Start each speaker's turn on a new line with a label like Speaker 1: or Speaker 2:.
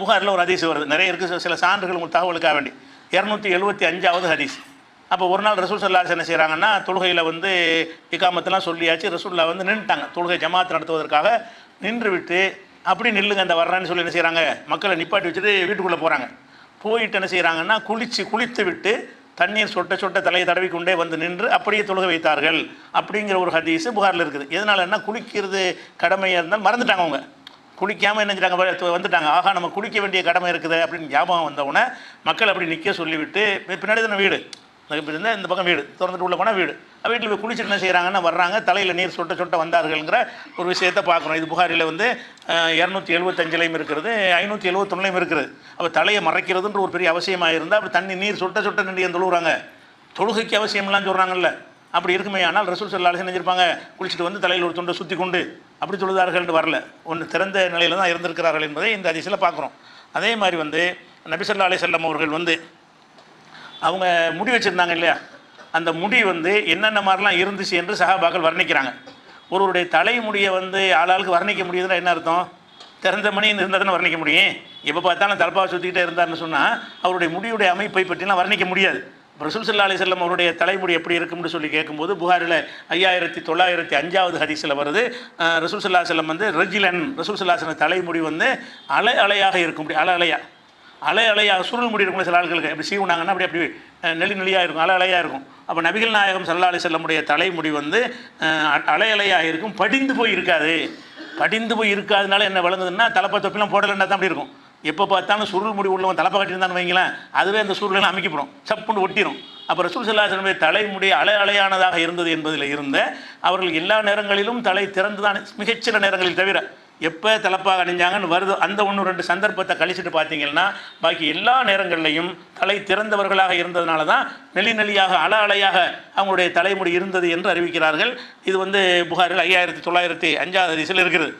Speaker 1: புகாரில் ஒரு ஹதீஸ் வருது. நிறைய இருக்குது சில சான்றுகள் உங்களுக்கு தகவலுக்காக வேண்டி. இரநூத்தி எழுபத்தி அஞ்சாவது ஹதீஸ். அப்போ ஒரு நாள் ரசூல் சல்லாஸ் என்ன செய்கிறாங்கன்னா தொழுகையில் வந்து இக்காமத்தெல்லாம் சொல்லியாச்சு. ரசூல்லா வந்து நின்றுட்டாங்க தொழுகை ஜமாத் நடத்துவதற்காக நின்று விட்டு அப்படி நில்லுங்க அந்த வர்றேன்னு சொல்லி என்ன செய்கிறாங்க மக்களை நிப்பாட்டி வச்சுட்டு வீட்டுக்குள்ளே போகிறாங்க போயிட்டு என்ன செய்கிறாங்கன்னா குளித்து குளித்து விட்டு தண்ணீர் சொட்ட சொட்ட தலையை தடவி கொண்டே வந்து நின்று அப்படியே தொழுக வைத்தார்கள். அப்படிங்கிற ஒரு ஹதீஸு புகாரில் இருக்குது. எதனால என்ன குளிக்கிறது கடமையாக இருந்தால் மறந்துட்டாங்க அவங்க. குளிக்காமல் என்ன செஞ்சாங்க வந்துட்டாங்க. ஆகா நம்ம குளிக்க வேண்டிய கடமை இருக்குது அப்படின்னு ஞாபகம் வந்தவுடனே மக்கள் அப்படி நிற்க சொல்லிவிட்டு பின்னாடி தானே வீடு? இப்படி இருந்தால் இந்த பக்கம் வீடு. திறந்துட்டு உள்ள போனால் வீடு. வீட்டில் போய் குளிச்சுட்டு என்ன செய்கிறாங்கன்னா வர்றாங்க. தலையில் நீர் சொட்ட சொட்ட வந்தார்கள்ங்கிற ஒரு விஷயத்தை பார்க்குறோம் இது புகாரில் வந்து இரநூத்தி எழுபத்தஞ்சிலையும் இருக்கிறது ஐநூற்றி எழுபத்தொன்னுலையும் இருக்கிறது அப்போ தலையை மறைக்கிறதுன்ற ஒரு பெரிய அவசியமாக இருந்தால் அப்படி தண்ணி நீர் சொட்ட சொட்ட நின்று தொழுகிறாங்க தொழுகைக்கு அவசியம்லாம் சொல்கிறாங்கல்ல அப்படி இருக்குமே ஆனால் ரசூல் சல்லாஹ் செஞ்சிருப்பாங்க குளிச்சுட்டு வந்து தலையில் ஒரு துண்டை சுற்றி கொண்டு அப்படி தொழுதார்கள்னு வரல. ஒன்று திறந்த நிலையில் தான் இருந்திருக்கிறார்கள் என்பதை இந்த அதிசயில் பார்க்குறோம். அதே மாதிரி வந்து நபிசல்லா அலி செல்லம் அவர்கள் வந்து அவங்க முடி வச்சுருந்தாங்க இல்லையா? அந்த முடி வந்து என்னென்ன மாதிரிலாம் இருந்துச்சு என்று சஹாபாக்கள் வர்ணிக்கிறாங்க. ஒருவருடைய தலைமுடியை வந்து ஆளாளுக்கு வர்ணிக்க முடியுதுன்னா என்ன அர்த்தம்? திறந்த மணி இருந்தால் தானே வர்ணிக்க முடியும். எப்போ பார்த்தாலும் தலப்பாவை சுற்றிக்கிட்டே இருந்தார்னு சொன்னால் அவருடைய முடியுடைய அமைப்பை பற்றிலாம் வர்ணிக்க முடியாது. ரசூல் சல்லா அலி செல்லம் அவருடைய தலைமுடி எப்படி இருக்கும்னு சொல்லி கேட்கும்போது புகாரில் ஐயாயிரத்தி தொள்ளாயிரத்தி அஞ்சாவது ஹதீஸில் வருது. அஹ், ரசூல் சல்லா செல்லம் வந்து ரஜிலன் ரசூல் தலைமுடி வந்து அலை அலையாக இருக்கும். அப்படி அலை அலையாக அலை அலையாக சுருள் முடி இருக்கும் சில ஆட்களுக்கு எப்படி சீவுனாங்கன்னா அப்படி அப்படி நெளி நெளியாக இருக்கும் அலை அலையாக இருக்கும். அப்போ நபிகள் நாயகம் சல்லா அலி செல்லமுடைய தலைமுடி வந்து அ- அலை அலையாக இருக்கும். படிந்து போய் இருக்காது. படிந்து போய் இருக்காதனால என்ன விளங்குதுன்னா தலைப்பா தொப்பிலாம் போடலைன்னா தான் அப்படி இருக்கும். எப்போ பார்த்தாலும் சுருள் முடி உள்ளவன் தலைப்பை கட்டியிருந்தான்னு வைங்களேன் அதுவே அந்த சுருளை அமைக்கப்படும். சப்புன்னு ஒட்டிடும் அப்போ ரசூல் சல்லாஹனுடைய தலைமுடி அலை அலையானதாக இருந்தது என்பதில் இருந்த அவர்கள் எல்லா நேரங்களிலும் தலை திறந்து தான் மிகச்சில நேரங்களில் தவிர எப்போ தலைப்பாக அணிஞ்சாங்கன்னு வருதோ அந்த ஒன்று ரெண்டு சந்தர்ப்பத்தை கழிச்சிட்டு பார்த்தீங்கன்னா பாக்கி எல்லா நேரங்கள்லையும் தலை திறந்தவர்களாக இருந்ததுனால தான் நெளி நெளியாக அல அலையாக அவங்களுடைய தலைமுடி இருந்தது என்று அறிவிக்கிறார்கள். இது வந்து புகாரில் ஐயாயிரத்தி தொள்ளாயிரத்தி அஞ்சாவது அதிசயில் இருக்கிறது